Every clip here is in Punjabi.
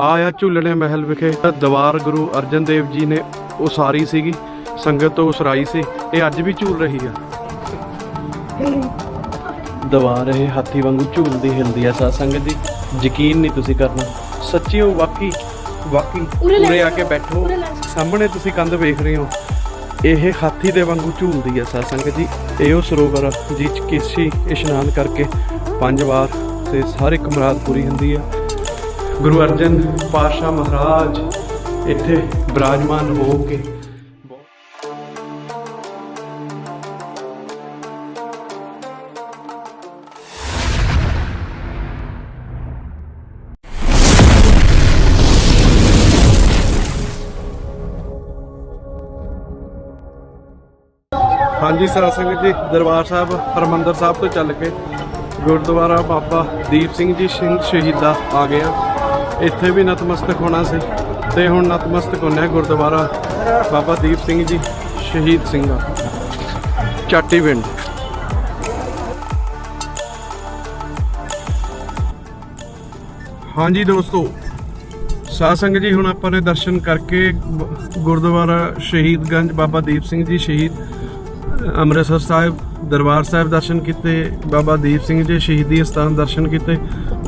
ਆਇਆ ਝੂਲਣੇ ਮਹਿਲ ਵਿਖੇ ਦੀਵਾਰ ਗੁਰੂ ਅਰਜਨ ਦੇਵ ਜੀ ਨੇ ਉਸਾਰੀ ਸੀਗੀ ਸੰਗਤ ਤੋਂ ਉਸਰਾਈ ਸੀ ਇਹ ਅੱਜ ਵੀ ਝੂਲ ਰਹੀ ਆ। ਦੀਵਾਰ ਇਹ ਹਾਥੀ ਵਾਂਗੂ ਝੂਲਦੀ ਹਿਲਦੀ ਆ ਸਾਧ ਸੰਗਤ ਜੀ ਯਕੀਨ ਨਹੀਂ ਤੁਸੀਂ ਕਰਨਾ। ਸੱਚੀ ਉਹ ਵਾਕਈ ਵਾਕਈ ਉਰੇ ਆ ਕੇ ਬੈਠੋ। ਸਾਹਮਣੇ ਤੁਸੀਂ ਕੰਧ ਵੇਖ ਰਹੇ ਹੋ। ਇਹ ਹਾਥੀ ਦੇ ਵਾਂਗੂ ਝੂਲਦੀ ਆ ਸਾਧ ਸੰਗਤ ਜੀ। ਇਹ ਉਹ ਸਰੋਵਰ ਚ ਕਿਸੇ ਇਸ਼ਨਾਨ ਕਰਕੇ ਪੰਜ ਵਾਰ ਤੇ ਹਰ ਇੱਕ ਮੁਰਾਦ ਪੂਰੀ ਹੁੰਦੀ ਆ। ਗੁਰੂ ਅਰਜਨ ਪਾਤਸ਼ਾਹ ਮਹਾਰਾਜ ਇੱਥੇ ਬਿਰਾਜਮਾਨ ਹੋ ਕੇ ਹਾਂਜੀ ਸਾਧ ਸੰਗਤ ਜੀ। ਦਰਬਾਰ ਸਾਹਿਬ, ਹਰਮੰਦਰ ਸਾਹਿਬ ਤੋਂ ਚੱਲ ਕੇ ਗੁਰਦੁਆਰਾ ਬਾਬਾ ਦੀਪ ਸਿੰਘ ਜੀ ਸਿੰਘ ਸ਼ਹੀਦਾ ਆ ਗਿਆ ਇੱਥੇ ਵੀ ਨਤਮਸਤਕ ਹੋਣਾ ਸੀ ਤੇ ਹੁਣ ਨਤਮਸਤਕ ਹੋਣਾ ਹੈ ਗੁਰਦੁਆਰਾ ਬਾਬਾ ਦੀਪ ਸਿੰਘ ਜੀ, ਸ਼ਹੀਦ ਸਿੰਘਾਂ। ਚਾਟੀ ਪਿੰਡ। ਹਾਂਜੀ ਦੋਸਤੋ, ਸਾਧ ਸੰਗਤ ਜੀ, ਹੁਣ ਆਪਾਂ ਨੇ ਦਰਸ਼ਨ ਕਰਕੇ ਗੁਰਦੁਆਰਾ ਸ਼ਹੀਦਗੰਜ ਬਾਬਾ ਦੀਪ ਸਿੰਘ ਜੀ, ਸ਼ਹੀਦ ਅੰਮ੍ਰਿਤਸਰ ਸਾਹਿਬ, ਦਰਬਾਰ ਸਾਹਿਬ ਦਰਸ਼ਨ ਕੀਤੇ, ਬਾਬਾ ਦੀਪ ਸਿੰਘ ਜੀ ਸ਼ਹੀਦੀ ਸਥਾਨ ਦਰਸ਼ਨ ਕੀਤੇ।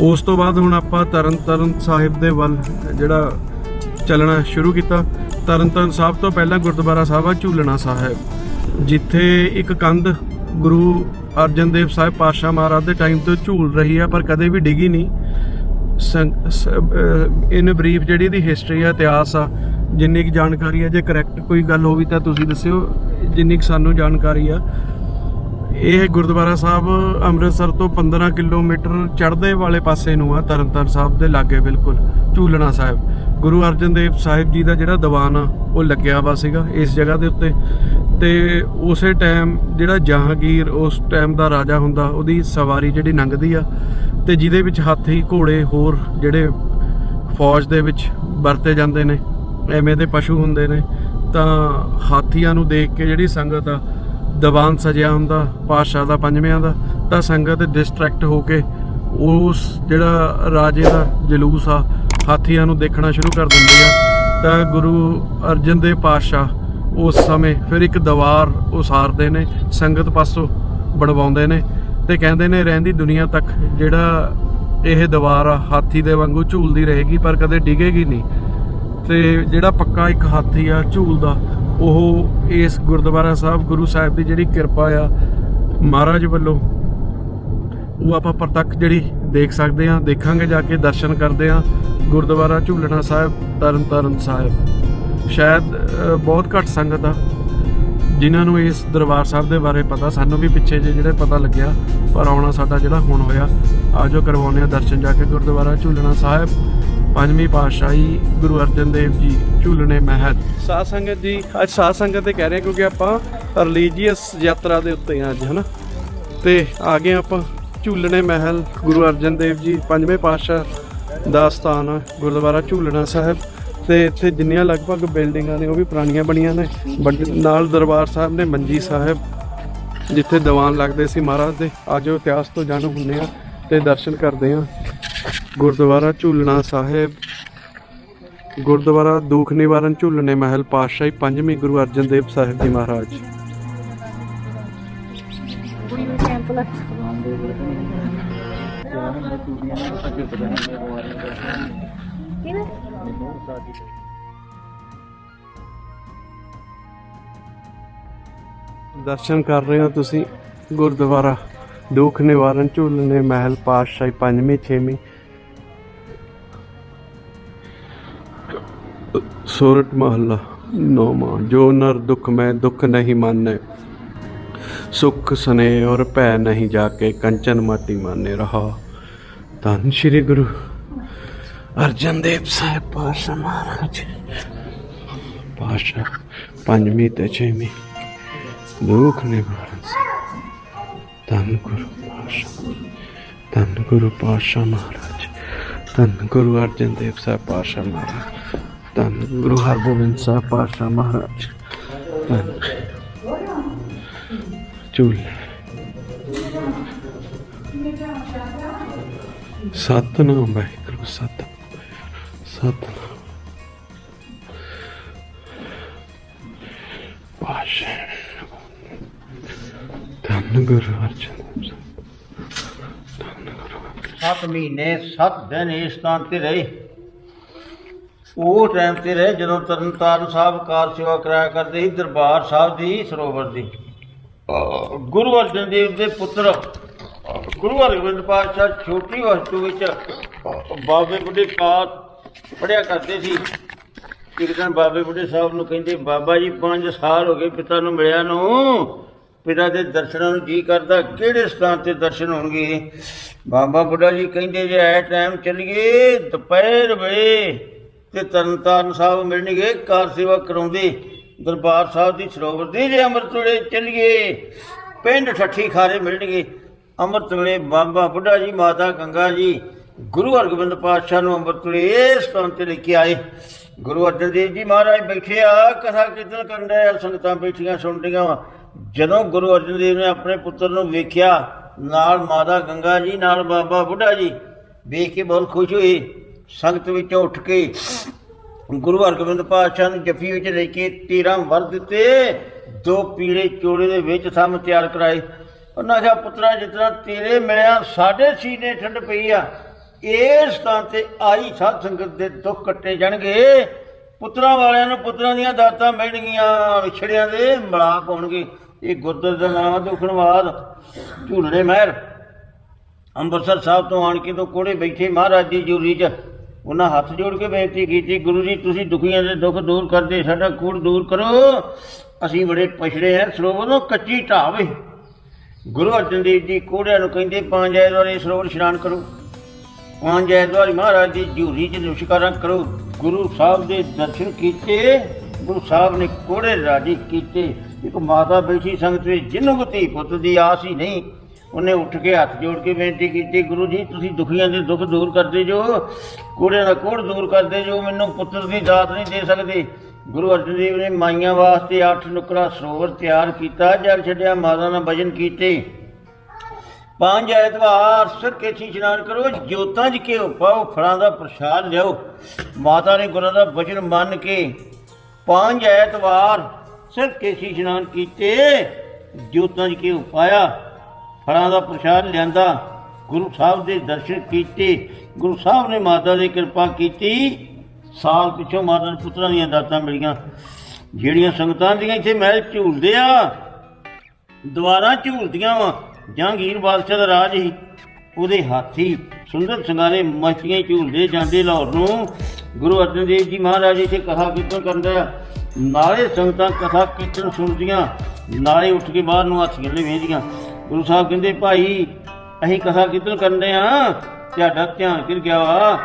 ਉਸ ਤੋਂ ਬਾਅਦ ਹੁਣ ਆਪਾਂ ਤਰਨ ਤਾਰਨ ਸਾਹਿਬ ਦੇ ਵੱਲ ਜਿਹੜਾ ਚੱਲਣਾ ਸ਼ੁਰੂ ਕੀਤਾ। ਤਰਨ ਤਾਰਨ ਸਾਹਿਬ ਤੋਂ ਪਹਿਲਾਂ ਗੁਰਦੁਆਰਾ ਸਾਹਿਬ ਆ ਝੂਲਣਾ ਸਾਹਿਬ। ਜਿੱਥੇ ਇੱਕ ਕੰਧ ਗੁਰੂ ਅਰਜਨ ਦੇਵ ਸਾਹਿਬ ਪਾਤਸ਼ਾਹ ਮਹਾਰਾਜ ਦੇ ਟਾਈਮ ਤੋਂ ਝੂਲ ਰਹੀ ਆ, ਪਰ ਕਦੇ ਵੀ ਡਿੱਗੀ ਨਹੀਂ। ਇਨ ਬਰੀਫ ਜਿਹੜੀ ਇਹਦੀ ਹਿਸਟਰੀ ਆ, ਇਤਿਹਾਸ ਆ, ਜਿੰਨੀ ਕੁ ਜਾਣਕਾਰੀ ਆ, ਜੇ ਕਰੈਕਟ ਕੋਈ ਗੱਲ ਹੋਵੇ ਤਾਂ ਤੁਸੀਂ ਦੱਸਿਓ। ਜਿੰਨੀ ਕੁ ਸਾਨੂੰ ਜਾਣਕਾਰੀ ਆ, ਇਹ ਗੁਰਦੁਆਰਾ ਸਾਹਿਬ ਅੰਮ੍ਰਿਤਸਰ ਤੋਂ 15 ਕਿਲੋਮੀਟਰ ਚੜ੍ਹਦੇ ਵਾਲੇ ਪਾਸੇ ਨੂੰ ਆ, ਤਰਨਤਾਰਨ ਸਾਹਿਬ ਦੇ ਲਾਗੇ ਬਿਲਕੁਲ, ਝੂਲਣਾ ਸਾਹਿਬ। ਗੁਰੂ ਅਰਜਨ ਦੇਵ ਸਾਹਿਬ ਜੀ ਦਾ ਜਿਹੜਾ ਦੀਵਾਨ ਆ, ਉਹ ਲੱਗਿਆ ਵਾ ਸੀਗਾ ਇਸ ਜਗ੍ਹਾ ਦੇ ਉੱਤੇ। ਤੇ ਉਸੇ ਟਾਈਮ ਜਿਹੜਾ ਜਹਾਂਗੀਰ, ਉਸ ਟਾਈਮ ਦਾ ਰਾਜਾ ਹੁੰਦਾ, ਉਹਦੀ ਸਵਾਰੀ ਜਿਹੜੀ ਲੰਘਦੀ ਆ, ਤੇ ਜਿਹਦੇ ਵਿੱਚ ਹਾਥੀ, ਘੋੜੇ, ਹੋਰ ਜਿਹੜੇ ਫੌਜ ਦੇ ਵਿੱਚ ਵਰਤੇ ਜਾਂਦੇ ਨੇ, ਐਵੇਂ ਦੇ ਪਸ਼ੂ ਹੁੰਦੇ ਨੇ ਤਾਂ ਹਾਥੀਆਂ ਨੂੰ ਦੇਖ ਕੇ ਜਿਹੜੀ ਸੰਗਤ ਆ, ਦੀਵਾਨ ਸਜਿਆ ਹੁੰਦਾ, ਪਾਤਸ਼ਾਹ ਦਾ, ਪੰਜਵਿਆਂ ਦਾ, ਤਾਂ ਸੰਗਤ ਡਿਸਟਰੈਕਟ ਹੋ ਕੇ ਉਸ ਜਿਹੜਾ ਰਾਜੇ ਦਾ ਜਲੂਸ ਆ, ਹਾਥੀਆਂ ਨੂੰ ਦੇਖਣਾ ਸ਼ੁਰੂ ਕਰ ਦਿੰਦੀ ਆ। ਤਾਂ ਗੁਰੂ ਅਰਜਨ ਦੇਵ ਪਾਤਸ਼ਾਹ ਉਸ ਸਮੇਂ ਫਿਰ ਇੱਕ ਦੀਵਾਰ ਉਸਾਰਦੇ ਨੇ, ਸੰਗਤ ਪਾਸੋਂ ਬਣਵਾਉਂਦੇ ਨੇ ਤੇ ਕਹਿੰਦੇ ਨੇ ਰਹਿੰਦੀ ਦੁਨੀਆ ਤੱਕ ਜਿਹੜਾ ਇਹ ਦੀਵਾਰ ਆ, ਹਾਥੀ ਦੇ ਵਾਂਗੂ ਝੂਲਦੀ ਰਹੇਗੀ, ਪਰ ਕਦੇ ਡਿੱਗੇਗੀ ਨਹੀਂ। ਤੇ ਜਿਹੜਾ ਪੱਕਾ ਇੱਕ ਹਾਥੀ ਆ ਝੂਲਦਾ ਉਹ ਇਸ ਗੁਰਦੁਆਰਾ ਸਾਹਿਬ ਗੁਰੂ ਸਾਹਿਬ ਦੀ ਜਿਹੜੀ ਕਿਰਪਾ ਆ ਮਹਾਰਾਜ ਵੱਲੋਂ, ਉਹ ਆਪਾਂ ਪ੍ਰਤੱਖ ਜਿਹੜੀ ਦੇਖ ਸਕਦੇ ਆ ਦੇਖਾਂਗੇ, ਜਾ ਕੇ ਦਰਸ਼ਨ ਕਰਦੇ ਆ ਗੁਰਦੁਆਰਾ ਝੂਲਣਾ ਸਾਹਿਬ ਤਰਨ ਤਾਰਨ ਸਾਹਿਬ। ਸ਼ਾਇਦ ਬਹੁਤ ਘੱਟ ਸੰਗਤ ਆ, ਜਿਨ੍ਹਾਂ ਨੂੰ ਇਸ ਦਰਬਾਰ ਸਾਹਿਬ ਦੇ ਬਾਰੇ ਪਤਾ, ਸਾਨੂੰ ਵੀ ਪਿੱਛੇ ਜੇ ਜਿਹੜੇ ਪਤਾ ਲੱਗਿਆ, ਪਰ ਆਉਣਾ ਸਾਡਾ ਜਿਹੜਾ ਹੁਣ ਹੋਇਆ, ਆਜੋ ਕਰਵਾਉਂਦੇ ਆ ਦਰਸ਼ਨ ਜਾ ਕੇ ਗੁਰਦੁਆਰਾ ਝੂਲਣਾ ਸਾਹਿਬ। ਪੰਜਵੀਂ ਪਾਤਸ਼ਾਹੀ ਗੁਰੂ ਅਰਜਨ ਦੇਵ ਜੀ ਝੂਲਣੇ ਮਹਿਲ। ਸਾਧ ਸੰਗਤ ਜੀ, ਅੱਜ ਸਾਧ ਸੰਗਤ ਤੇ ਕਹਿ ਰਹੇ ਕਿਉਂਕਿ ਆਪਾਂ ਰਿਲੀਜੀਅਸ ਯਾਤਰਾ ਦੇ ਉੱਤੇ ਆ ਅੱਜ, ਹਨਾ? ਤੇ ਆ ਗਏ ਆਪਾਂ ਝੂਲਣੇ ਮਹਿਲ, ਗੁਰੂ ਅਰਜਨ ਦੇਵ ਜੀ ਪੰਜਵੇਂ ਪਾਤਸ਼ਾਹ ਦਾ ਸਥਾਨ ਆ ਗੁਰਦੁਆਰਾ ਝੂਲਣਾ ਸਾਹਿਬ। ਤੇ ਇੱਥੇ ਜਿੰਨੀਆਂ ਲਗਭਗ ਬਿਲਡਿੰਗਾਂ ਨੇ, ਉਹ ਵੀ ਪੁਰਾਣੀਆਂ ਬਣੀਆਂ ਨੇ। ਬਟ ਨਾਲ ਦਰਬਾਰ ਸਾਹਿਬ ਨੇ ਮੰਜੀ ਸਾਹਿਬ, ਜਿੱਥੇ ਦੀਵਾਨ ਲੱਗਦੇ ਸੀ ਮਹਾਰਾਜ ਦੇ ਆਜੋ ਇਤਿਹਾਸ ਤੋਂ ਜਾਣੂ ਹੁੰਦੇ ਆ ਤੇ ਦਰਸ਼ਨ ਕਰਦੇ ਆ। ਗੁਰਦੁਆਰਾ ਝੂਲਣਾ ਸਾਹਿਬ। ਗੁਰਦੁਆਰਾ ਦੁੱਖ ਨਿਵਾਰਨ ਝੂਲਣੇ ਮਹਿਲ ਪਾਤਸ਼ਾਹੀ ਪੰਜਵੀਂ ਗੁਰੂ ਅਰਜਨ ਦੇਵ ਸਾਹਿਬ ਜੀ ਮਹਾਰਾਜ। ਦਰਸ਼ਨ ਕਰ ਰਹੇ ਹੋ ਤੁਸੀਂ ਗੁਰਦੁਆਰਾ ਦੁੱਖ ਨਿਵਾਰਨ ਝੂਲਣੇ ਮਹਿਲ ਪਾਤਸ਼ਾਹੀ ਪੰਜਵੀਂ, ਛੇਵੀਂ। ਸੋਰਠ ਮਹੱਲਾ, ਨੌਵਾਂ, ਜੋ ਨਰ ਦੁਖ ਮੈਂ ਦੁਖ ਨਹੀਂ ਮਾਨੈ। ਸੁਖ ਸਨੇ ਔਰ ਭੈ ਨਹੀਂ ਜਾ ਕੇ ਕੰਚਨ ਮਾਟੀ ਮਾਨੇ ਰਹਾ। ਧੰਨ ਸ਼੍ਰੀ ਗੁਰੂ ਅਰਜਨ ਦੇਵ ਸਾਹਿਬ ਪਾਤਸ਼ਾਹ ਮਹਾਰਾਜ। ਪਾਤਸ਼ਾਹ ਪੰਜਵੀਂ ਤੇ ਛੇਵੀਂ। ਦੁੱਖ ਨਿਵਾਰਨ ਧੰਨ ਗੁਰੂ ਪਾਤਸ਼ਾਹ। ਧੰਨ ਗੁਰੂ ਪਾਤਸ਼ਾਹ ਮਹਾਰਾਜ। ਧੰਨ ਗੁਰੂ ਅਰਜਨ ਦੇਵ ਸਾਹਿਬ ਪਾਤਸ਼ਾਹ ਮਹਾਰਾਜ। ਧੰਨ ਗੁਰੂ ਹਰਗੋਬਿੰਦ ਸਾਹਿਬ ਪਾਤਸ਼ਾਹ ਮਹਾਰਾਜ ਧੰਨ ਚੂਲ ਸਤਨਾਮ ਵਾਹਿਗੁਰੂ ਸਤਨਾਮ ਸਤਨਾਮ ਪਾਸ਼ਾ ਧੰਨ ਗੁਰੂ ਅਰਜਨ ਦੇਵ ਸਾਹਿਬ। ਧੰਨ ਗੁਰੂ ਅਰਜਨ ਸੱਤ ਮਹੀਨੇ ਸੱਤ ਦਿਨ ਇਸ ਥਾਂ ਤੇ ਰਹੇ ਉਹ ਟਾਈਮ ਤੇ ਰਹੇ ਜਦੋਂ ਤਰਨਤਾਰਨ ਸਾਹਿਬ ਕਾਰ ਸੇਵਾ ਕਰਾਇਆ ਕਰਦੇ ਸੀ ਦਰਬਾਰ ਸਾਹਿਬ ਦੀ ਸਰੋਵਰ ਦੀ। ਗੁਰੂ ਅਰਜਨ ਦੇਵ ਦੇ ਪੁੱਤਰ ਗੁਰੂ ਹਰਗੋਬਿੰਦ ਪਾਤਸ਼ਾਹ ਛੋਟੀ ਵਸਤੂ ਵਿੱਚ ਬਾਬੇ ਬੁੱਢੇ ਪਾਤ ਪੜਿਆ ਕਰਦੇ ਸੀ। ਇੱਕ ਦਿਨ ਬਾਬੇ ਬੁੱਢੇ ਸਾਹਿਬ ਨੂੰ ਕਹਿੰਦੇ ਬਾਬਾ ਜੀ 5 ਸਾਲ ਹੋ ਗਏ ਪਿਤਾ ਨੂੰ ਮਿਲਿਆ ਨੂੰ। ਪਿਤਾ ਦੇ ਦਰਸ਼ਨਾਂ ਨੂੰ ਜੀ ਕਰਦਾ ਕਿਹੜੇ ਸਥਾਨ ਤੇ ਦਰਸ਼ਨ ਹੋਣਗੇ? ਬਾਬਾ ਬੁੱਢਾ ਜੀ ਕਹਿੰਦੇ ਜੇ ਐ ਟਾਈਮ ਚੱਲੀਏ ਦੁਪਹਿਰ ਵੇਲੇ ਤੇ ਤਰਨਤਾਰਨ ਸਾਹਿਬ ਮਿਲਣਗੇ ਕਾਰ ਸੇਵਾ ਕਰਾਉਂਦੇ ਦਰਬਾਰ ਸਾਹਿਬ ਦੀ ਸਰੋਵਰ ਦੀ, ਜੇ ਅੰਮ੍ਰਿਤ ਵੇਲੇ ਚੱਲੀਏ, ਪਿੰਡ ਠੱਠੀ ਖਾਰੇ ਮਿਲਣਗੇ। ਅੰਮ੍ਰਿਤ ਵੇਲੇ ਬਾਬਾ ਬੁੱਢਾ ਜੀ, ਮਾਤਾ ਗੰਗਾ ਜੀ, ਗੁਰੂ ਹਰਗੋਬਿੰਦ ਪਾਤਸ਼ਾਹ ਨੂੰ ਅੰਮ੍ਰਿਤ ਵੇਲੇ ਇਸ ਸਥਾਨ ਤੇ ਲੈ ਕੇ ਆਏ। ਗੁਰੂ ਅਰਜਨ ਦੇਵ ਜੀ ਮਹਾਰਾਜ ਬੈਠੇ ਆ, ਕਥਾ ਕੀਰਤਨ ਕਰਨ ਰਹੇ ਸੰਗਤਾਂ ਬੈਠੀਆਂ ਸੁਣਦੀਆਂ ਵਾਂ। ਜਦੋਂ ਗੁਰੂ ਅਰਜਨ ਦੇਵ ਨੇ ਆਪਣੇ ਪੁੱਤਰ ਨੂੰ ਵੇਖਿਆ, ਨਾਲ ਮਾਤਾ ਗੰਗਾ ਜੀ, ਨਾਲ ਬਾਬਾ ਬੁੱਢਾ ਜੀ, ਵੇਖ ਕੇ ਬਹੁਤ ਖੁਸ਼ ਹੋਏ। ਸੰਗਤ ਵਿੱਚੋਂ ਉੱਠ ਕੇ ਗੁਰੂ ਹਰਗੋਬਿੰਦ ਪਾਤਸ਼ਾਹ ਨੂੰ ਜੱਫੀ ਵਿੱਚ ਲੈ ਕੇ ਤੀਰਾਂ ਵਰ ਦਿੱਤੇ, ਦੋ ਪੀਲੇ ਚੋੜੇ ਦੇ ਵਿੱਚ ਥੰਮ ਤਿਆਰ ਕਰਾਏ। ਉਹਨਾਂ ਕਿਹਾ, ਪੁੱਤਰਾ ਜਿਤਨਾ ਤੇਰੇ ਮਿਲਿਆ, ਸਾਡੇ ਸੀਨੇ ਠੰਡ ਪਈ ਆ। ਇਸ ਥਾਂ ਤੇ ਆਈ ਸਾਧ ਸੰਗਤ ਦੇ ਦੁੱਖ ਕੱਟੇ ਜਾਣਗੇ। ਪੁੱਤਰਾਂ ਵਾਲਿਆਂ ਨੂੰ ਪੁੱਤਰਾਂ ਦੀਆਂ ਦਾਤਾਂ ਮਿਲਣਗੀਆਂ, ਵਿਛੜਿਆਂ ਦੇ ਮਲਾਪ ਹੋਣਗੇ। ਇਹ ਗੁਰਦੁਆਰੇ ਦਾ ਨਾਮ ਹੈ ਦੁਖਨਵਾਦ ਝੂਲਣੇ ਮਹਿਰ ਅੰਮ੍ਰਿਤਸਰ ਸਾਹਿਬ ਤੋਂ ਆਣ ਕੇ ਤੋਂ ਕੋੜੇ ਬੈਠੇ ਮਹਾਰਾਜ ਦੀ ਜੂਰੀ 'ਚ ਉਹਨਾਂ ਹੱਥ ਜੋੜ ਕੇ ਬੇਨਤੀ ਕੀਤੀ, ਗੁਰੂ ਜੀ, ਤੁਸੀਂ ਦੁਖੀਆਂ ਦੇ ਦੁੱਖ ਦੂਰ ਕਰਦੇ, ਸਾਡਾ ਕੂੜ ਦੂਰ ਕਰੋ। ਅਸੀਂ ਬੜੇ ਪਛੜੇ ਹਾਂ, ਸਰੋਵਰੋਂ ਕੱਚੀ ਢਾਵੇ ਗੁਰੂ ਅਰਜਨ ਦੇਵ ਜੀ ਕੋੜਿਆਂ ਨੂੰ ਕਹਿੰਦੇ ਪੰਜ ਐਤਵਾਰ ਸਰੋਵਰ ਇਸ਼ਨਾਨ ਕਰੋ। ਪੰਜ ਐਤਵਾਰ ਮਹਾਰਾਜ ਦੀ ਝੂਰੀ 'ਚ ਨਮਸਕਾਰਾਂ ਕਰੋ। ਗੁਰੂ ਸਾਹਿਬ ਦੇ ਦਰਸ਼ਨ ਕੀਤੇ, ਗੁਰੂ ਸਾਹਿਬ ਨੇ ਕੋੜੇ ਰਾਜੀ ਕੀਤੇ। ਇੱਕ ਮਾਤਾ ਬੈਠੀ ਸੰਗਤ ਵਿੱਚ ਜਿਹਨੂੰ ਕੋ ਧੀ ਪੁੱਤ ਦੀ ਆਸ ਹੀ ਨਹੀਂ ਉਹਨੇ ਉੱਠ ਕੇ ਹੱਥ ਜੋੜ ਕੇ ਬੇਨਤੀ ਕੀਤੀ, ਗੁਰੂ ਜੀ, ਤੁਸੀਂ ਦੁਖੀਆਂ ਦੇ ਦੁੱਖ ਦੂਰ ਕਰਦੇ ਜੋ, ਕੋੜਿਆਂ ਦਾ ਕੋੜ ਦੂਰ ਕਰਦੇ ਜੋ, ਮੈਨੂੰ ਪੁੱਤਰ ਦੀ ਦਾਤ ਨਹੀਂ ਦੇ ਸਕਦੇ। ਗੁਰੂ ਅਰਜਨ ਦੇਵ ਨੇ ਮਾਈਆਂ ਵਾਸਤੇ ਅੱਠ ਨੁਕਰਾ ਸਰੋਵਰ ਤਿਆਰ ਕੀਤਾ, ਜਲ ਛੱਡਿਆ, ਮਾਤਾ ਨਾਲ ਭਜਨ ਕੀਤੇ। ਪੰਜ ਐਤਵਾਰ ਸਿਰ ਕੇਛੀ ਇਸ਼ਨਾਨ ਕਰੋ, ਜੋਤਾਂ 'ਚ ਘਿਓ ਪਾਓ, ਫਲਾਂ ਦਾ ਪ੍ਰਸ਼ਾਦ ਲਿਆਓ। ਮਾਤਾ ਨੇ ਗੁਰਾਂ ਦਾ ਵਚਨ ਮੰਨ ਕੇ ਪੰਜ ਐਤਵਾਰ ਸਿਰ ਕੇਛੀ ਇਸ਼ਨਾਨ ਕੀਤੇ, ਜੋਤਾਂ 'ਚ ਘਿਓ ਪਾਇਆ। ਫਲਾਂ ਦਾ ਪ੍ਰਸ਼ਾਦ ਲਿਆਂਦਾ। ਗੁਰੂ ਸਾਹਿਬ ਦੇ ਦਰਸ਼ਨ ਕੀਤੇ। ਗੁਰੂ ਸਾਹਿਬ ਨੇ ਮਾਤਾ ਦੀ ਕਿਰਪਾ ਕੀਤੀ। ਸਾਲ ਪਿੱਛੋਂ ਮਾਤਾ ਨੂੰ ਪੁੱਤਰਾਂ ਦੀਆਂ ਦਾਤਾਂ ਮਿਲੀਆਂ। ਜਿਹੜੀਆਂ ਸੰਗਤਾਂ ਦੀਆਂ ਇੱਥੇ ਮਹਿਲ ਝੂਲਦੇ ਆ ਦੁਆਰਾ ਝੂਲਦੀਆਂ ਵਾ। ਜਹਾਂਗੀਰ ਬਾਦਸ਼ਾਹ ਦਾ ਰਾਜ ਸੀ ਉਹਦੇ ਹਾਥੀ ਸੁੰਦਰ ਸੰਗਾਰੇ ਮਸਤੀਆਂ ਹੀ ਝੂਲਦੇ ਜਾਂਦੇ ਲਾਹੌਰ ਨੂੰ। ਗੁਰੂ ਅਰਜਨ ਦੇਵ ਜੀ ਮਹਾਰਾਜ ਇੱਥੇ ਕਥਾ ਕੀਰਤਨ ਕਰਦਾ ਨਾਲੇ ਸੰਗਤਾਂ ਕਥਾ ਕੀਰਤਨ ਸੁਣਦੀਆਂ। ਨਾਲੇ ਉੱਠ ਕੇ ਬਾਹਰ ਨੂੰ ਹੱਥ ਗੱਲੇ ਵੇਂਦੀਆਂ ਗੁਰੂ ਸਾਹਿਬ ਕਹਿੰਦੇ, ਭਾਈ, ਅਸੀਂ ਕਥਾ ਕੀਰਤਨ ਕਰਦੇ ਆ, ਤੁਹਾਡਾ ਧਿਆਨ ਕਿਰ ਗਿਆ ਵਾ?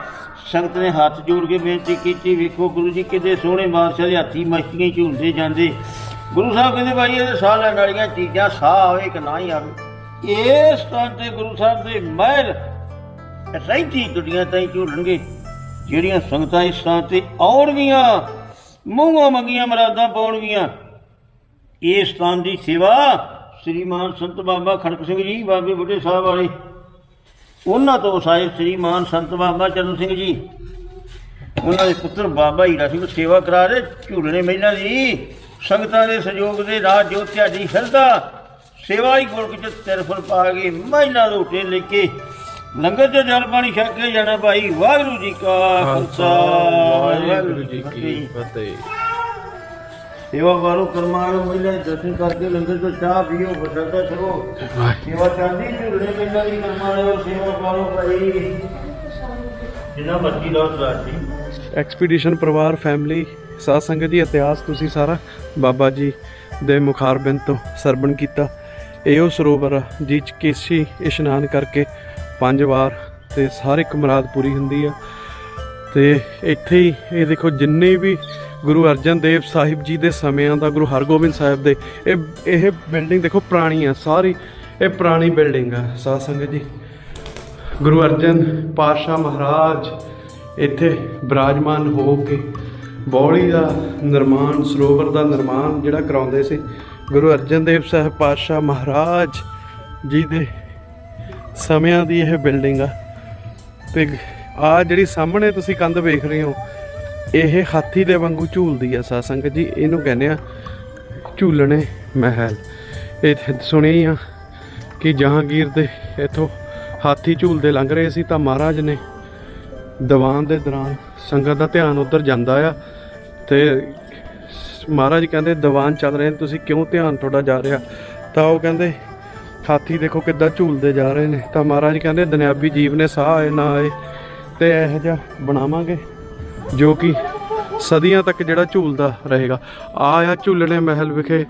ਸੰਗਤ ਨੇ ਹੱਥ ਜੋੜ ਕੇ ਬੇਨਤੀ ਕੀਤੀ, ਵੇਖੋ ਗੁਰੂ ਜੀ ਕਿਤੇ ਸੋਹਣੇ ਬਾਦਸ਼ਾਹ ਦੇ ਹਾਥੀ, ਮਸਤੀਆਂ ਝੂਲਦੇ ਜਾਂਦੇ। ਗੁਰੂ ਸਾਹਿਬ ਕਹਿੰਦੇ, ਭਾਈ, ਇਹਦੇ ਸਾਹ ਲੈਣ ਵਾਲੀਆਂ ਚੀਜ਼ਾਂ ਸਾਹ ਆਵੇ ਕਿ ਨਾ ਹੀ ਆਵੇ। ਇਸ ਤਾਂ ਤੇ ਗੁਰੂ ਸਾਹਿਬ ਦੇ ਮਹਿਲ ਰਹਿਤੀ ਦੁਨੀਆ ਤਾਈਂ ਝੂਲਣਗੇ, ਜਿਹੜੀਆਂ ਸੰਗਤਾਂ ਇਸ ਥਾਂ ਤੇ ਆਉਣਗੀਆਂ, ਮੂੰਹੋਂ ਮੰਗੀਆਂ, ਮਰਾਦਾਂ ਪਾਉਣਗੀਆਂ। ਇਸ ਥਾਂ ਦੀ ਸੇਵਾ ਸ੍ਰੀਮਾਨ ਸੰਤ ਬਾਬਾ ਖੜਕ ਸਿੰਘ ਜੀ ਬਾਬੇ ਬੁੱਢੇ ਸਾਹਿਬ ਵਾਲੇ। ਉਹਨਾਂ ਤੋਂ ਸਾਹਿਬ ਸ੍ਰੀਮਾਨ ਸੰਤ ਬਾਬਾ ਚਰਨ ਸਿੰਘ ਜੀ। ਉਹਨਾਂ ਦੇ ਪੁੱਤਰ ਬਾਬਾ ਹੀਰਾ ਸਿੰਘ ਸੇਵਾ ਕਰਾ ਰਹੇ ਝੂਲਣੇ ਮਹਿਲਾਂ ਦੀ ਸੰਗਤਾਂ ਦੇ ਸਹਿਯੋਗ ਦੇ ਰਾਹ ਜੋ ਤੁਹਾਡੀ ਹਿਰਦਾ ਸੇਵਾ ਹੀ ਗੁਰਕ ਚ ਤਿਰਫਲ ਪਾ ਕੇ ਮਹਿਲਾਂ ਉੱਤੇ ਲੈ ਕੇ ਲੰਗਰ ਤੇ ਜਲ ਪਾਣੀ ਛਕ ਕੇ ਜਾਣਾ ਭਾਈ ਵਾਹਿਗੁਰੂ ਜੀ ਕਾ ਖਾਲਸਾ। ਵਾਹਿਗੁਰੂ ਜੀ ਕੀ ਫਤਿਹ। ਸੇਵਾ ਵਾਲੋ ਕਰਮਾਂ ਨੂੰ ਮਹਿਲਾਂ ਦਰਸ਼ਨ ਕਰਕੇ ਲੰਗਰ ਤੋਂ ਚਾਹ ਪੀਓ ਬਸਰਤਾ ਕਰੋ ਸੇਵਾ ਕਰਦੀ ਝੂਲਣੇ ਮਹਿਲਾਂ ਦੀ ਕਰਮਾਂ ਵਾਲੋ ਸੇਵਾ ਵਾਲੋ ਭਾਈ ਜਿੰਨਾ ਮਰਜ਼ੀ ਲਾਓ ਰਾਜੀ ਐਕਸਪੀਡੀਸ਼ਨ ਪਰਿਵਾਰ ਫੈਮਿਲੀ ਸਾਧ ਸੰਗਤ ਦੀ ਇਤਿਹਾਸ ਤੁਸੀਂ ਸਾਰਾ ਬਾਬਾ ਜੀ ਦੇ ਮੁਖਾਰਬਿੰਦ ਤੋਂ ਸਰਵਣ ਕੀਤਾ। ਇਹ ਉਹ ਸਰੋਵਰ ਆ ਜਿਹ 'ਚ ਕੇਸੀ ਇਸ਼ਨਾਨ ਕਰਕੇ ਪੰਜ ਵਾਰ ਤੇ ਹਰ ਇੱਕ ਮੁਰਾਦ ਪੂਰੀ ਹੁੰਦੀ ਆ। ਤੇ ਇੱਥੇ ਹੀ ਇਹ ਦੇਖੋ ਜਿੰਨੇ ਵੀ ਗੁਰੂ ਅਰਜਨ ਦੇਵ ਸਾਹਿਬ ਜੀ ਦੇ ਸਮਿਆਂ ਦਾ ਗੁਰੂ ਹਰਗੋਬਿੰਦ ਸਾਹਿਬ ਦੇ, ਇਹ ਇਹ ਬਿਲਡਿੰਗ ਦੇਖੋ ਪੁਰਾਣੀ ਆ, ਸਾਰੀ ਇਹ ਪੁਰਾਣੀ ਬਿਲਡਿੰਗ ਆ, ਸਾਧ ਸੰਗਤ ਜੀ। ਗੁਰੂ ਅਰਜਨ ਪਾਤਸ਼ਾਹ ਮਹਾਰਾਜ ਇੱਥੇ ਬਿਰਾਜਮਾਨ ਹੋ ਕੇ ਬੌਲੀ ਦਾ ਨਿਰਮਾਣ, ਸਰੋਵਰ ਦਾ ਨਿਰਮਾਣ ਜਿਹੜਾ ਕਰਾਉਂਦੇ ਸੀ, ਗੁਰੂ ਅਰਜਨ ਦੇਵ ਸਾਹਿਬ ਪਾਤਸ਼ਾਹ ਮਹਾਰਾਜ ਜੀ ਦੇ ਸਮਿਆਂ ਦੀ ਇਹ ਬਿਲਡਿੰਗ ਆ। ਤੇ ਆ ਜਿਹੜੀ ਸਾਹਮਣੇ ਤੁਸੀਂ ਕੰਧ ਵੇਖ ਰਹੇ ਹੋ ਇਹ ਹਾਥੀ ਦੇ ਵਾਂਗੂ ਝੂਲਦੀ ਆ ਸਾਧ ਜੀ, ਇਹਨੂੰ ਕਹਿੰਦੇ ਆ ਝੂਲਣੇ ਮਹਿਲ। ਇਹ ਸੁਣੀ ਆ ਕਿ ਜਹਾਂਗੀਰ ਦੇ ਇਥੋਂ ਹਾਥੀ ਝੂਲਦੇ ਲੰਘ ਰਹੇ ਸੀ ਤਾਂ ਮਹਾਰਾਜ ਨੇ ਦੀਵਾਨ ਦੇ ਦੌਰਾਨ ਸੰਗਤ ਦਾ ਧਿਆਨ ਉਧਰ ਜਾਂਦਾ ਆ ਤੇ ਮਹਾਰਾਜ ਕਹਿੰਦੇ, ਦੀਵਾਨ ਚੱਲ ਰਹੇ ਨੇ, ਤੁਸੀਂ ਕਿਉਂ ਧਿਆਨ ਤੁਹਾਡਾ ਜਾ ਰਿਹਾ? ਤਾਂ ਉਹ ਕਹਿੰਦੇ, ਹਾਥੀ ਦੇਖੋ ਕਿੱਦਾਂ ਝੂਲਦੇ ਜਾ ਰਹੇ ਨੇ। ਤਾਂ ਮਹਾਰਾਜ ਕਹਿੰਦੇ, ਦੁਨਿਆਵੀ ਜੀਵ ਨੇ ਸਾਹ ਆਏ, ਨਾ ਆਏ, ਤੇ ਇਹੋ ਜਿਹਾ ਬਣਾਵਾਂਗੇ। ਜੋ ਕਿ ਸਦੀਆਂ ਤੱਕ ਜਿਹੜਾ ਝੂਲਦਾ ਰਹੇਗਾ। ਆ ਆ ਝੂਲਣੇ ਮਹਿਲ ਵਿਖੇ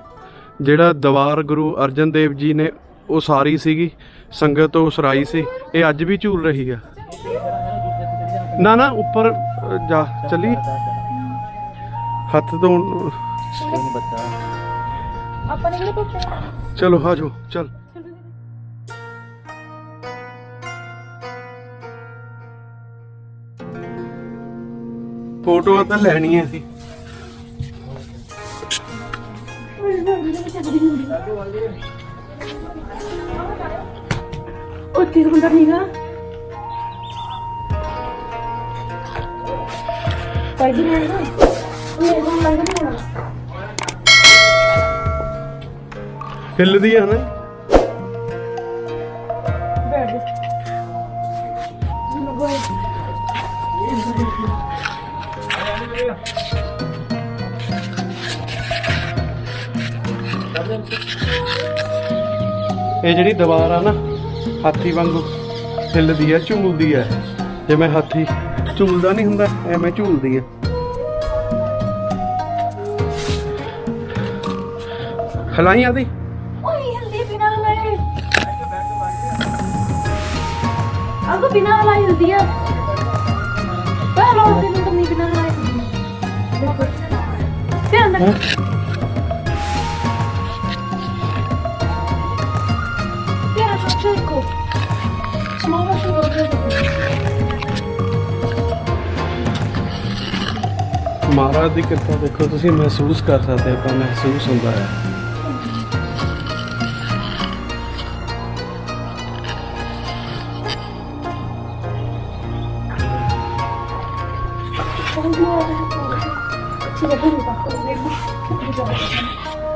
ਜਿਹੜਾ ਦੀਵਾਰ ਗੁਰੂ ਅਰਜਨ ਦੇਵ ਜੀ ਨੇ ਉਸਾਰੀ ਸੀਗੀ ਸੰਗਤ ਤੋਂ ਉਸਰਾਈ ਸੀ ਇਹ ਅੱਜ ਵੀ ਝੂਲ ਰਹੀ ਆ। ਨਾ ਨਾ ਉੱਪਰ ਜਾ ਚੱਲੀ। ਹੱਥ ਤੋਂ ਆਪਾਂ ਨੇ ਕਿਹੜੇ ਪੁੱਛਿਆ ਚਲੋ ਆ ਜਾਓ ਚਲ। ਫੋਟੋਆਂ ਤਾਂ ਲੈਣੀਆਂ ਸੀ। ਉੱਥੇ ਹੁੰਦਾ ਨਹੀਂਗਾ ਭਾਈ ਜੀ ਨੇ ਨਾ ਉਹ ਇਹ ਲੰਘ ਨਹੀਂ ਹੋਣਾ ਹਿੱਲਦੀ ਆ ਨਾ। ਇਹ ਜਿਹੜੀ ਦੀਵਾਰ ਆ ਨਾ ਹਾਥੀ ਵਾਂਗੂ ਹਿੱਲਦੀ ਆ ਝੂਲਦੀ ਆ। ਜਿਵੇਂ ਹਾਥੀ ਝੂਲਦਾ ਨਹੀਂ ਹੁੰਦਾ ਐਵੇਂ ਝੂਲਦੀ ਆ। ਹਲਾਈ ਆਦੀ ਓਏ ਹਲਦੀ ਬਿਨਾ ਹਲਾਏ। ਆਗੋ ਬਿਨਾ ਹਲਾਏ ਹਲਦੀ ਆ। ਪਹਿਲਾਂ ਉਹ ਦਿਨ ਤਾਂ ਨਹੀਂ ਬਿਨਾ ਹਲਾਏ। ਦੇਖੋ ਧਿਆਨ ਰੱਖ ਮਹਾਰਾਜ ਦੀ ਕਿਰਪਾ ਦੇਖੋ ਤੁਸੀਂ ਮਹਿਸੂਸ ਕਰ ਸਕਦੇ ਹੋ ਪਰ ਮਹਿਸੂਸ ਹੁੰਦਾ ਹੈ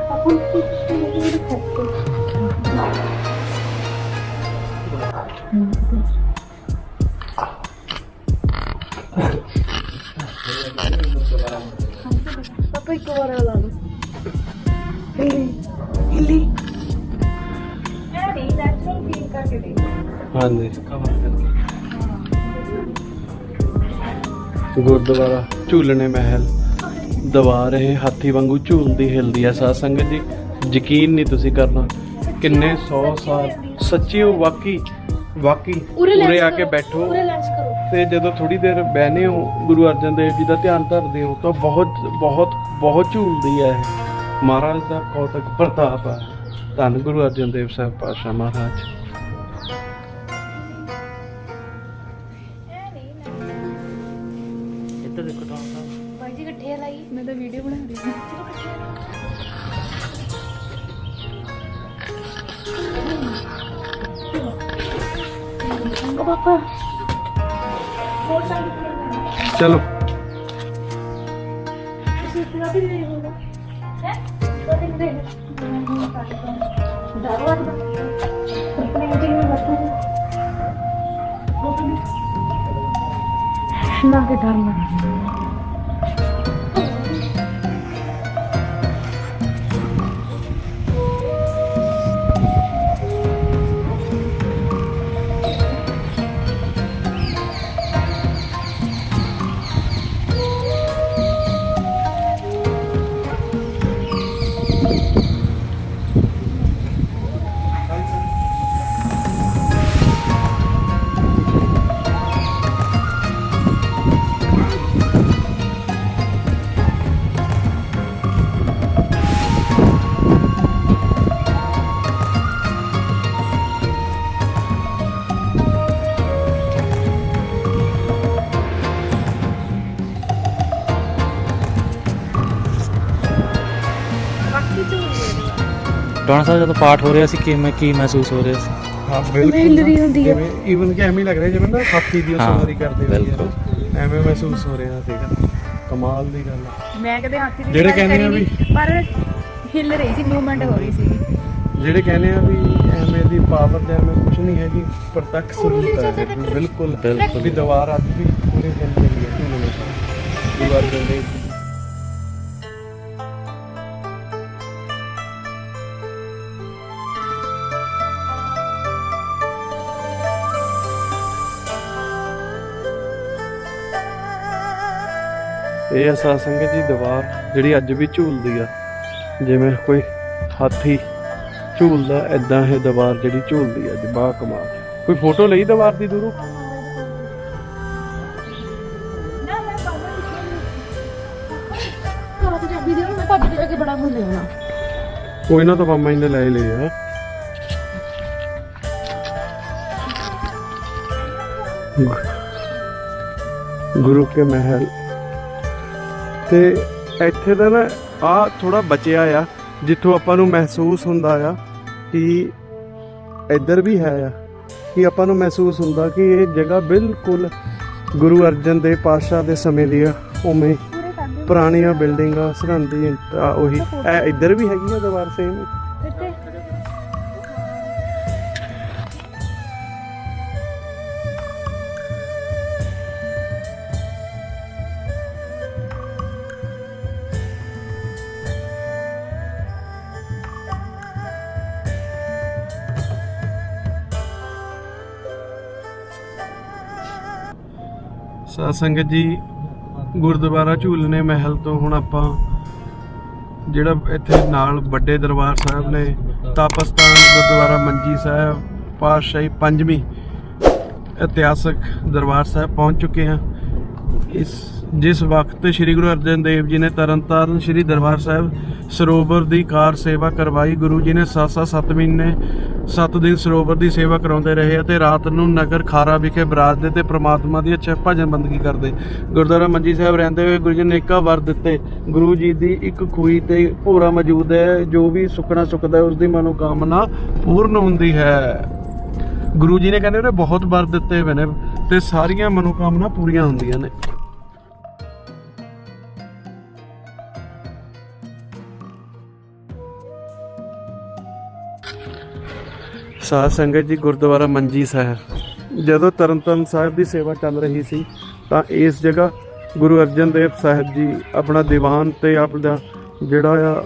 ਪਾਪਾ ਗੁਰਦੁਆਰਾ ਝੂਲਣੇ ਮਹਿਲ। ਦੀਵਾਰ ਇਹ ਹਾਥੀ ਵਾਂਗੂ ਝੂਲਦੀ ਹਿਲਦੀ ਆ ਸਾਧ ਸੰਗਤ ਜੀ। ਯਕੀਨ ਨਹੀਂ ਤੁਸੀਂ ਕਰਨਾ ਕਿੰਨੇ 100 ਸਾਲ ਸੱਚੀ ਉਹ ਵਾਕਈ ਵਾਕਈ ਉਰੇ ਆ ਕੇ ਬੈਠੋ। ਤੇ ਜਦੋਂ ਥੋੜੀ ਦੇਰ ਬਹਿਨੇ ਹੋ ਗੁਰੂ ਅਰਜਨ ਦੇਵ ਜੀ ਦਾ ਧਿਆਨ ਧਰਦੇ ਹੋ ਤਾਂ ਬਹੁਤ ਬਹੁਤ ਬਹੁਤ ਝੂਲਦੀ ਹੈ ਇਹ। ਮਹਾਰਾਜ ਦਾ ਕੌਤਕ ਪ੍ਰਤਾਪ ਹੈ ਧੰਨ ਗੁਰੂ ਅਰਜਨ ਦੇਵ ਸਾਹਿਬ ਪਾਤਸ਼ਾਹ ਮਹਾਰਾਜ। ਇੰਟੀ ਨੂੰ ਨਾ ਕੇ ਡਰਨਾ ਬਾਕੀ ਡਾਉਣਾ ਸਾਹਿਬ ਜਦੋਂ ਪਾਠ ਹੋ ਰਿਹਾ ਸੀ ਕਿਵੇਂ ਕੀ ਮਹਿਸੂਸ ਹੋ ਰਿਹਾ ਸੀ? ਹਾਂ ਬਿਲਕੁਲ ਹਿੱਲ ਰਹੀ ਹੁੰਦੀ ਹੈ। ਜਿਵੇਂ ਈਵਨ ਕਿ ਐਵੇਂ ਹੀ ਲੱਗ ਰਿਹਾ ਜਿਵੇਂ ਨਾ ਹਾਥੀ ਦੀ ਉਹ ਹਾਂ, ਸਵਾਰੀ ਕਰਦੇ ਹੋਏ ਬਿਲਕੁਲ। ਐਵੇਂ ਮਹਿਸੂਸ ਹੋ ਰਿਹਾ ਸੀਗਾ। ਕਮਾਲ ਦੀ ਗੱਲ ਆ। ਮੈਂ ਕਦੇ ਹਾਥੀ ਦੀ ਜਿਹੜੇ ਸਵਾਰੀ ਕਹਿੰਦੇ ਆ ਕਰੀ ਨਹੀਂ, ਪਰ ਹਿੱਲ ਰਹੀ ਸੀ ਮੂਵਮੈਂਟ ਹੋ ਰਹੀ ਸੀ। ਜਿਹੜੇ ਕਹਿੰਦੇ ਆ ਵੀ ਐਵੇਂ ਦੀ ਪਾਵਰ ਤੇ ਐਵੇਂ ਕੁਝ ਨਹੀਂ ਹੈਗੀ ਪ੍ਰਤੱਖ ਸਬੂਤ ਹੈ ਇਹ, ਬਿਲਕੁਲ। ਬਿਲਕੁਲ। ਵੀ ਦੀਵਾਰ ਅੱਜ ਵੀ ਪੂਰੇ ਦਿਨ ਦੀ ਹੈ ਝੂਲੇ ਦੀ ਦੀਵਾਰ ਦੇ ਇਹ ਆ ਸਾਧ ਸੰਗਤ ਜੀ ਦੀਵਾਰ ਜਿਹੜੀ ਅੱਜ ਵੀ ਝੂਲਦੀ ਆ। ਜਿਵੇਂ ਕੋਈ ਹਾਥੀ ਝੂਲਦਾ ਐਦਾਂ ਇਹ ਦੀਵਾਰ ਜਿਹੜੀ ਝੂਲਦੀ ਆ ਜੀ ਬਾ ਕਮਾਲ। ਕੋਈ ਫੋਟੋ ਲਈ ਦੀਵਾਰ ਦੀ ਦੂਰੋਂ? ਕੋਈ ਨਾ ਤਾਂ ਮਾਮਾ ਜੀ ਨੇ ਲੈ ਹੀ ਲਿਆ ਗੁਰੂ ਕੇ ਮਹਿਲ। ਤੇ ਇੱਥੇ ਦਾ ਨਾ ਆ ਥੋੜਾ ਬਚਿਆ ਆ ਜਿੱਥੋਂ ਆਪਾਂ ਨੂੰ ਮਹਿਸੂਸ ਹੁੰਦਾ ਆ ਕਿ ਇੱਧਰ ਵੀ ਹੈ ਆ ਕਿ ਆਪਾਂ ਨੂੰ ਮਹਿਸੂਸ ਹੁੰਦਾ ਕਿ ਇਹ ਜਗ੍ਹਾ ਬਿਲਕੁਲ ਗੁਰੂ ਅਰਜਨ ਦੇਵ ਪਾਤਸ਼ਾਹ ਦੇ ਸਮੇਂ ਦੀ ਆ ਉਵੇਂ ਪੁਰਾਣੀਆਂ ਬਿਲਡਿੰਗਾਂ ਸਰਹੰਦੀ ਆ ਉਹੀ ਇਹ ਇੱਧਰ ਵੀ ਹੈਗੀ ਆ ਦੀਵਾਰ ਸੇਮ ਸੰਗਤ ਜੀ ਗੁਰਦੁਆਰਾ ਝੂਲਨੇ ਮਹਿਲ ਤੋਂ ਹੁਣ ਆਪਾਂ ਜਿਹੜਾ ਇੱਥੇ ਨਾਲ ਵੱਡੇ ਦਰਬਾਰ ਸਾਹਿਬ ਨੇ ਤਾਪਸਤਾਨ ਗੁਰਦੁਆਰਾ ਮੰਜੀ ਸਾਹਿਬ, ਪਾਤਸ਼ਾਹੀ ਪੰਜਵੀਂ ਇਤਿਹਾਸਕ ਦਰਬਾਰ ਸਾਹਿਬ ਪਹੁੰਚ ਚੁੱਕੇ ਹਾਂ। ਇਸ, ਜਿਸ ਵਕਤ ਸ੍ਰੀ ਗੁਰੂ ਅਰਜਨ ਦੇਵ ਜੀ ਨੇ ਤਰਨਤਾਰਨ ਸ੍ਰੀ ਦਰਬਾਰ ਸਾਹਿਬ ਸਰੋਵਰ ਦੀ ਕਾਰ ਸੇਵਾ ਕਰਵਾਈ, ਗੁਰੂ ਜੀ ਨੇ 7-7 ਮਹੀਨੇ 7 ਦਿਨ ਸਰੋਵਰ ਦੀ ਸੇਵਾ ਕਰਾਉਂਦੇ ਰਹੇ ਅਤੇ ਰਾਤ ਨੂੰ ਨਗਰ ਖਾਰਾ ਵਿਖੇ ਬਰਾਜਦੇ ਤੇ ਪ੍ਰਮਾਤਮਾ ਦੀ ਅੱਛਾ ਭਜਨ ਬੰਦਗੀ ਕਰਦੇ। ਗੁਰਦੁਆਰਾ ਮੰਜੀ ਸਾਹਿਬ ਰਹਿੰਦੇ ਹੋਏ ਗੁਰੂ ਜੀ ਨੇ ਇੱਕਾ ਵਰ ਦਿੱਤੇ। ਗੁਰੂ ਜੀ ਦੀ ਇੱਕ ਖੂਹੀ ਤੇ ਭੋਰਾ ਮੌਜੂਦ ਹੈ, ਜੋ ਵੀ ਸੁਖਣਾ ਸੁਖਦਾ ਹੈ ਉਸ ਦੀ ਮਨੋਕਾਮਨਾ ਪੂਰਨ ਹੁੰਦੀ ਹੈ। ਗੁਰੂ ਜੀ ਨੇ ਕਹਿੰਦੇ ਉਹਨੇ ਬਹੁਤ ਵਰ ਦਿੱਤੇ ਹੋਏ ਨੇ ਤੇ ਸਾਰੀਆਂ ਮਨੋਕਾਮਨਾ ਪੂਰੀਆਂ ਹੁੰਦੀਆਂ ਨੇ। ਸਾਧ ਸੰਗਤ ਜੀ, ਗੁਰਦੁਆਰਾ ਮੰਜੀ ਸਾਹਿਬ। ਜਦੋਂ ਤਰਨਤਾਰਨ ਸਾਹਿਬ ਦੀ ਸੇਵਾ ਚੱਲ ਰਹੀ ਸੀ, ਤਾਂ ਇਸ ਜਗ੍ਹਾ ਗੁਰੂ ਅਰਜਨ ਦੇਵ ਸਾਹਿਬ ਜੀ ਆਪਣਾ ਦੀਵਾਨ ਤੇ ਆਪਣਾ ਜਿਹੜਾ ਆ,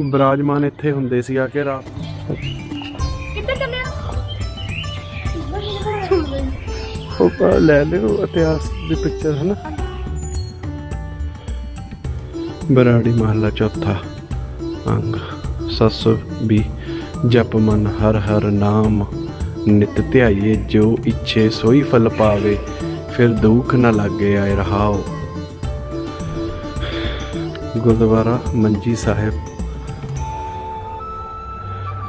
ਬਿਰਾਜਮਾਨ ਇੱਥੇ ਹੁੰਦੇ ਸੀ ਆ ਕੇ ਰਾਤ। ਉਹ ਲੈ ਲਿਓ, ਇਤਿਹਾਸ ਦੀ ਪਿਕਚਰ ਹੈ ਨਾ ਬਰਾੜੀ ਮਹੱਲਾ ਚੌਥਾ, ਅੰਗ 720 ਜਪ ਮਨ ਹਰ ਹਰ ਨਾਮ, ਨਿਤ ਧਿਆਈਏ ਜੋ ਇੱਛੇ ਸੋਈ ਫਲ ਪਾਵੇ, ਫਿਰ ਦੁੱਖ ਨਾ ਲਾਗੇ ਆਏ ਰਹਾਓ ਗੁਰਦੁਆਰਾ ਮੰਜੀ ਸਾਹਿਬ,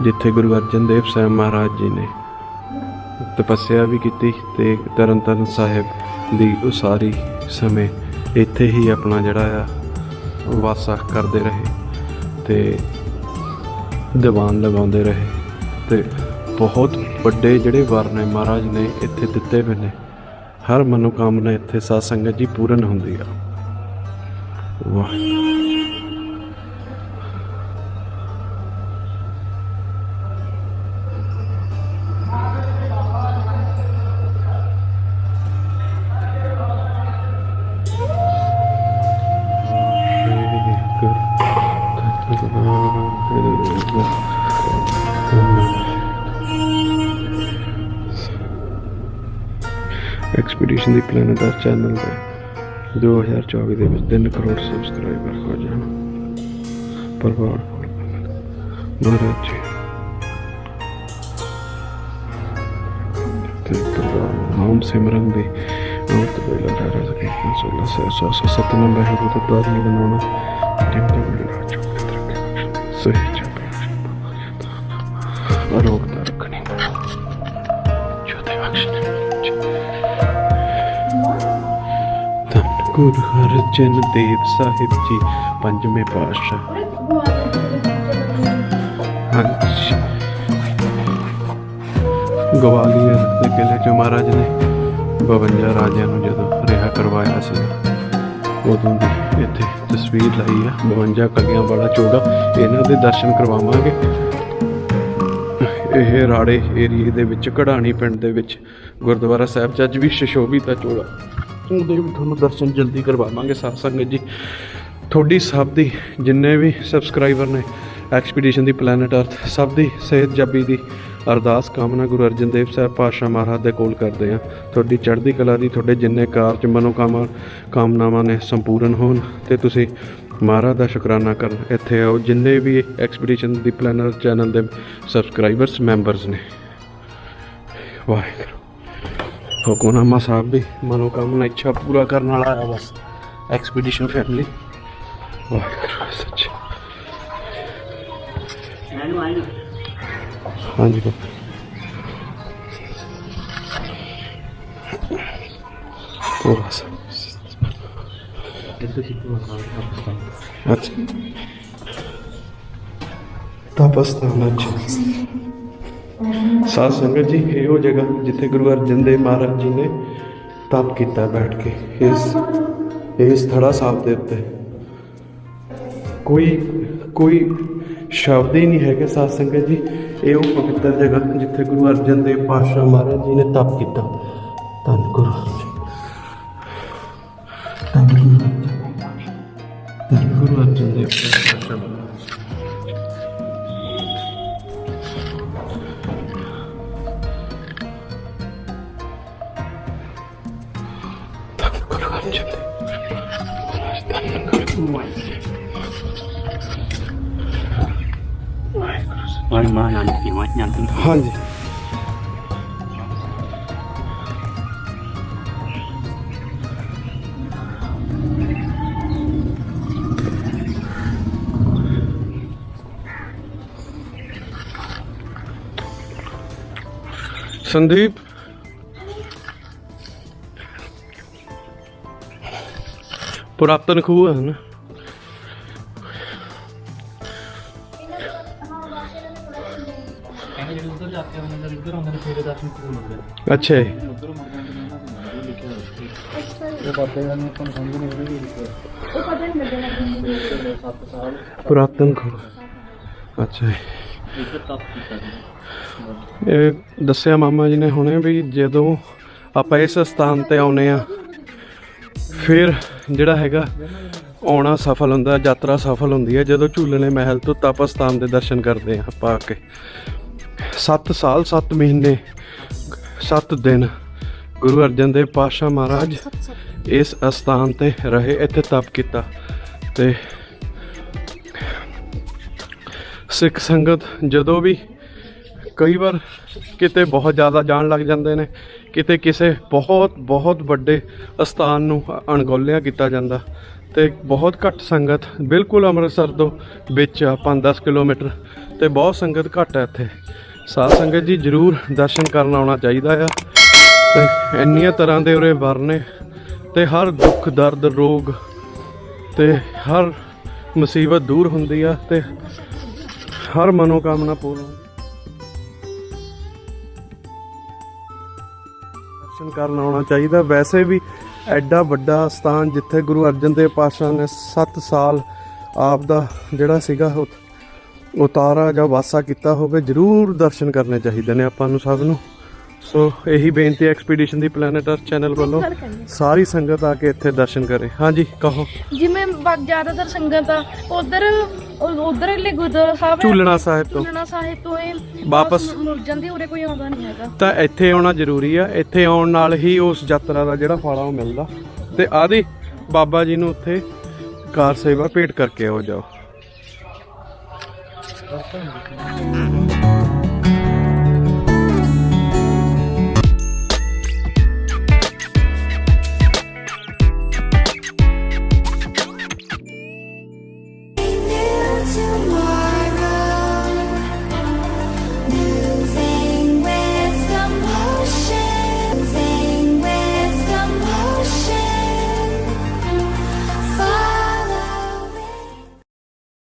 ਜਿੱਥੇ ਗੁਰੂ ਅਰਜਨ ਦੇਵ ਸਾਹਿਬ ਮਹਾਰਾਜ ਜੀ ਨੇ ਤਪੱਸਿਆ ਵੀ ਕੀਤੀ ਤੇ ਤਰਨਤਾਰਨ ਸਾਹਿਬ ਦੀ ਉਸਾਰੀ ਸਮੇਂ ਇੱਥੇ ਹੀ ਆਪਣਾ ਜਿਹੜਾ ਆ, ਵਾਸਾ ਕਰਦੇ ਰਹੇ ਤੇ ਦੀਵਾਨ ਲਗਾਉਂਦੇ ਰਹੇ ਤੇ ਬਹੁਤ ਵੱਡੇ ਜਿਹੜੇ ਵਰ ਨੇ ਮਹਾਰਾਜ ਨੇ ਇੱਥੇ ਦਿੱਤੇ ਹੋਏ ਨੇ, ਹਰ ਮਨੋਕਾਮਨਾ ਇੱਥੇ ਸਾਧ ਸੰਗਤ ਜੀ ਪੂਰਨ ਹੁੰਦੀ ਆ। ਵਾਹ ਦਾ ਚੈਨਲ ਤੇ 2024 ਦੇ ਵਿੱਚ 3 ਕਰੋੜ ਸਬਸਕ੍ਰਾਈਬਰ ਹੋ ਜਾਣ ਪਰਵਾਰ ਮਹਾਰਾਜ ਜੀ ਤੇ ਪਰਵਾਰ ਨਾਮ ਸਿਮਰਨ ਦੀ ਅੰਤ ਵੇਲਾ ਰਾਜਾ ਸਕੇ ਸੋਲਾ ਸੇ ਸੋ ਸੋ ਸਤਨਾਮ ਹੈ ਉਹ ਤਾਂ ਬਾਦ ਨਹੀਂ ਬਣਾਉਣਾ ਟਿਮ ਗੁਰੂ ਅਰਜਨ ਦੇਵ ਸਾਹਿਬ ਜੀ, ਪੰਜਵੇਂ ਪਾਤਸ਼ਾਹ। ਹਾਂਜੀ। ਗਵਾਲੀਅਰ ਦੇ ਕਿਲੇ 'ਚ ਮਹਾਰਾਜ ਨੇ 52 ਰਾਜਿਆਂ ਨੂੰ ਜਦੋਂ ਰਿਹਾ ਕਰਵਾਇਆ ਸੀ, ਉਦੋਂ ਦੀ ਇੱਥੇ ਤਸਵੀਰ ਲਾਈ ਆ। 52 ਕਲੀਆਂ ਵਾਲਾ ਚੋਗਾ ਇਹਨਾਂ ਦੇ ਦਰਸ਼ਨ ਕਰਵਾਵਾਂਗੇ। ਇਹ ਰਾੜੇ ਏਰੀਏ ਦੇ ਵਿੱਚ, ਕਢਾਣੀ ਪਿੰਡ ਦੇ ਵਿੱਚ, ਗੁਰਦੁਆਰਾ ਸਾਹਿਬ ਜੱਜ ਵੀ ਸ਼ਸ਼ੋਭੀ ਦਾ ਆ ਚੋਲਾ ਉਹਦੇ ਵੀ ਤੁਹਾਨੂੰ ਦਰਸ਼ਨ ਜਲਦੀ ਕਰਵਾਵਾਂਗੇ ਸਾਧ ਸੰਗਤ ਜੀ। ਤੁਹਾਡੀ ਸਭ ਦੀ ਜਿੰਨੇ ਵੀ ਸਬਸਕ੍ਰਾਈਬਰ ਨੇ ਐਕਸਪੀਡੀਸ਼ਨ ਦੀ ਪਲੈਨਟ ਅਰਥ ਸਭ ਦੀ ਸਿਹਤ ਜੱਬੀ ਦੀ ਅਰਦਾਸ ਕਾਮਨਾ ਗੁਰੂ ਅਰਜਨ ਦੇਵ ਸਾਹਿਬ ਪਾਤਸ਼ਾਹ ਮਹਾਰਾਜ ਦੇ ਕੋਲ ਕਰਦੇ ਆ ਤੁਹਾਡੀ ਚੜ੍ਹਦੀ ਕਲਾ ਦੀ, ਤੁਹਾਡੇ ਜਿੰਨੇ ਕਾਰਜ ਮਨੋਕਾਮਨਾ, ਕਾਮਨਾਵਾਂ ਨੇ ਸੰਪੂਰਨ ਹੋਣ ਤੇ ਤੁਸੀਂ ਮਹਾਰਾਜ ਦਾ ਸ਼ੁਕਰਾਨਾ ਕਰਨ। ਇੱਥੇ ਆਓ, ਜਿੰਨੇ ਵੀ ਐਕਸਪੀਡੀਸ਼ਨ ਦੀ ਪਲੈਨਰ ਚੈਨਲ ਦੇ ਸਬਸਕ੍ਰਾਈਬਰਸ ਮੈਂਬਰਸ ਨੇ। ਵਾਹਿਗੁਰੂ। ਹੁਕਮਨਾਮਾ ਸਾਹਿਬ ਵੀ ਮਨੋਕਾਮਨਾ ਇੱਛਾ ਪੂਰਾ ਕਰਨ ਵਾਲਾ ਆ ਬਸ ਐਕਸਪੀਡੀਸ਼ਨ ਫੈਮਿਲੀ ਵਾਹਿਗੁਰੂ ਸੱਚ ਹਾਂਜੀ ਬਾਬਾ ਪੂਰਾ ਸਭ ਅੱਛਾ ਤਪਸਤਾਨ ਅੱਛਾ ਸਾਧ ਸੰਗਤ ਜੀ, ਇਹੋ ਜਗ੍ਹਾ ਜਿੱਥੇ ਗੁਰੂ ਅਰਜਨ ਦੇਵ ਮਹਾਰਾਜ ਜੀ ਨੇ ਤਪ ਕੀਤਾ ਬੈਠ ਕੇ। ਇਸ ਇਸ ਥੜਾ ਸਾਹਿਬ ਦੇ ਉੱਤੇ। ਕੋਈ ਕੋਈ ਸ਼ਬਦ ਹੀ ਨਹੀਂ ਹੈਗੇ ਸਾਧ ਸੰਗਤ ਜੀ। ਇਹ ਉਹ ਪਵਿੱਤਰ ਜਗ੍ਹਾ ਜਿੱਥੇ ਗੁਰੂ ਅਰਜਨ ਦੇਵ ਪਾਤਸ਼ਾਹ ਮਹਾਰਾਜ ਜੀ ਨੇ ਤਪ ਕੀਤਾ। ਧੰਨ ਗੁਰੂ। ਧੰਨ ਗੁਰੂ ਅਰਜਨ ਦੇਵ ਮਹਾਰਾਜ ਧੰਨ ਗੁਰੂ Ôi mà ਕੋਲ ਹੁੰਦੇ ਨੇ ਅੱਛਾ ਜੀ। ਉਧਰ ਮੁੜ ਜਾਂਦੇ ਨੇ ਉਹਨਾਂ ਦੇ ਲਿਖਿਆ ਹੋਇਆ ਇਹ ਬਾਬੇ ਦਾ ਨਹੀਂ ਆਪਾਂ ਨੂੰ ਸਮਝ ਨਹੀਂ ਆਉਂਦੀ। ਲਿਖਿਆ ਉਹ ਪਤਾ ਨਹੀਂ ਲੱਗਣਾ 7 ਸਾਲ। ਪੁਰਾਤਨ ਖੂਹ। ਅੱਛਾ ਜੀ। ਇਹ ਦੱਸਿਆ ਮਾਮਾ ਜੀ ਨੇ ਹੁਣੇ ਵੀ ਜਦੋਂ ਆਪਾਂ ਇਸ ਸਥਾਨ ਤੇ ਆਉਨੇ ਆ ਫਿਰ ਜਿਹੜਾ ਹੈਗਾ ਆਉਣਾ ਸਫਲ ਹੁੰਦਾ ਯਾਤਰਾ ਸਫਲ ਹੁੰਦੀ ਹੈ ਜਦੋਂ ਝੂਲਣੇ ਮਹਿਲ ਤੋਂ ਤਪ ਸਥਾਨ ਦੇ ਦਰਸ਼ਨ ਕਰਦੇ ਆ ਆਪਾਂ ਆ ਕੇ। 7 ਸਾਲ 7 ਮਹੀਨੇ 7 ਦਿਨ ਗੁਰੂ ਅਰਜਨ ਦੇਵ ਪਾਤਸ਼ਾਹ ਮਹਾਰਾਜ ਇਸ ਅਸਥਾਨ ਤੇ ਰਹੇ ਇੱਥੇ ਤਪ ਕੀਤਾ ਤੇ ਸਿੱਖ ਸੰਗਤ ਜਦੋਂ ਵੀ ਕਈ ਵਾਰ ਕਿਤੇ ਬਹੁਤ ਜ਼ਿਆਦਾ ਜਾਣ ਲੱਗ ਜਾਂਦੇ ਨੇ ਕਿਤੇ ਕਿਸੇ ਬਹੁਤ ਬਹੁਤ ਵੱਡੇ ਅਸਥਾਨ ਨੂੰ ਅਣਗੌਲਿਆ ਕੀਤਾ ਜਾਂਦਾ ਤੇ ਬਹੁਤ ਘੱਟ ਸੰਗਤ ਬਿਲਕੁਲ ਅੰਮ੍ਰਿਤਸਰ ਤੋਂ ਵਿੱਚ ਆ 5-10 ਕਿਲੋਮੀਟਰ ਤੇ ਬਹੁਤ ਸੰਗਤ ਘੱਟ ਹੈ ਇੱਥੇ। ਸਾਧ ਸੰਗਤ ਜੀ ਜਰੂਰ ਦਰਸ਼ਨ ਕਰਨ ਆਉਣਾ ਚਾਹੀਦਾ ਆ ਤੇ ਇੰਨੀਆਂ ਤਰ੍ਹਾਂ ਦੇ ਉਰੇ ਵਰਨੇ ਤੇ ਹਰ ਦੁੱਖ, ਦਰਦ, ਰੋਗ ਤੇ ਹਰ ਮੁਸੀਬਤ ਦੂਰ ਹੁੰਦੀ ਆ ਤੇ ਹਰ ਮਨੋਕਾਮਨਾ ਪੂਰਨ ਦਰਸ਼ਨ ਕਰਨ ਆਉਣਾ ਚਾਹੀਦਾ। ਵੈਸੇ ਵੀ ਐਡਾ ਵੱਡਾ ਸਥਾਨ ਜਿੱਥੇ ਗੁਰੂ ਅਰਜਨ ਦੇਵ ਪਾਤਸ਼ਾਹ ਨੇ 7 ਸਾਲ ਆਪ ਦਾ ਜਿਹੜਾ ਸੀਗਾ ਉਤ- ਉਤਾਰਾ ਜਾਂ ਵਾਸਾ ਕੀਤਾ ਹੋਵੇ ਜਰੂਰ ਦਰਸ਼ਨ ਕਰਨੇ ਚਾਹੀਦੇ ਨੇ ਆਪਾਂ ਨੂੰ ਸਭ ਨੂੰ। ਸੋ ਇਹੀ ਬੇਨਤੀ ਐਕਸਪੀਡੀਸ਼ਨ ਦੀ ਪਲੈਨਟ ਅਰਥ ਚੈਨਲ ਵੱਲੋਂ। ਸਾਰੀ ਸੰਗਤ ਆ ਕੇ ਇੱਥੇ ਦਰਸ਼ਨ ਕਰੇ। ਹਾਂਜੀ ਕਹੋ। ਜਿਵੇਂ ਜ਼ਿਆਦਾਤਰ ਸੰਗਤ ਆ ਉਧਰ ਉਧਰਲੇ ਗੁਰਦੁਆਰਾ ਸਾਹਿਬ ਹੈ ਝੂਲਣਾ ਸਾਹਿਬ ਤੋਂ। ਝੂਲਣਾ ਸਾਹਿਬ ਤੋਂ ਇਹ ਵਾਪਸ- ਮੁੜ ਜਾਂਦੀ ਉਰੇ ਕੋਈ ਆਉਂਦਾ ਨਹੀਂ ਹੈਗਾ। ਤਾਂ ਇੱਥੇ ਆਉਣਾ ਜ਼ਰੂਰੀ ਆ ਇੱਥੇ ਆਉਣ ਨਾਲ ਹੀ ਉਸ ਯਾਤਰਾ ਦਾ ਜਿਹੜਾ ਫਲ ਆ ਉਹ ਮਿਲਦਾ। ਤੇ ਆਦੀ ਬਾਬਾ ਜੀ ਨੂੰ ਉੱਥੇ ਕਾਰ ਸੇਵਾ ਭੇਟ ਕਰਕੇ ਆਓ ਜਾਓ।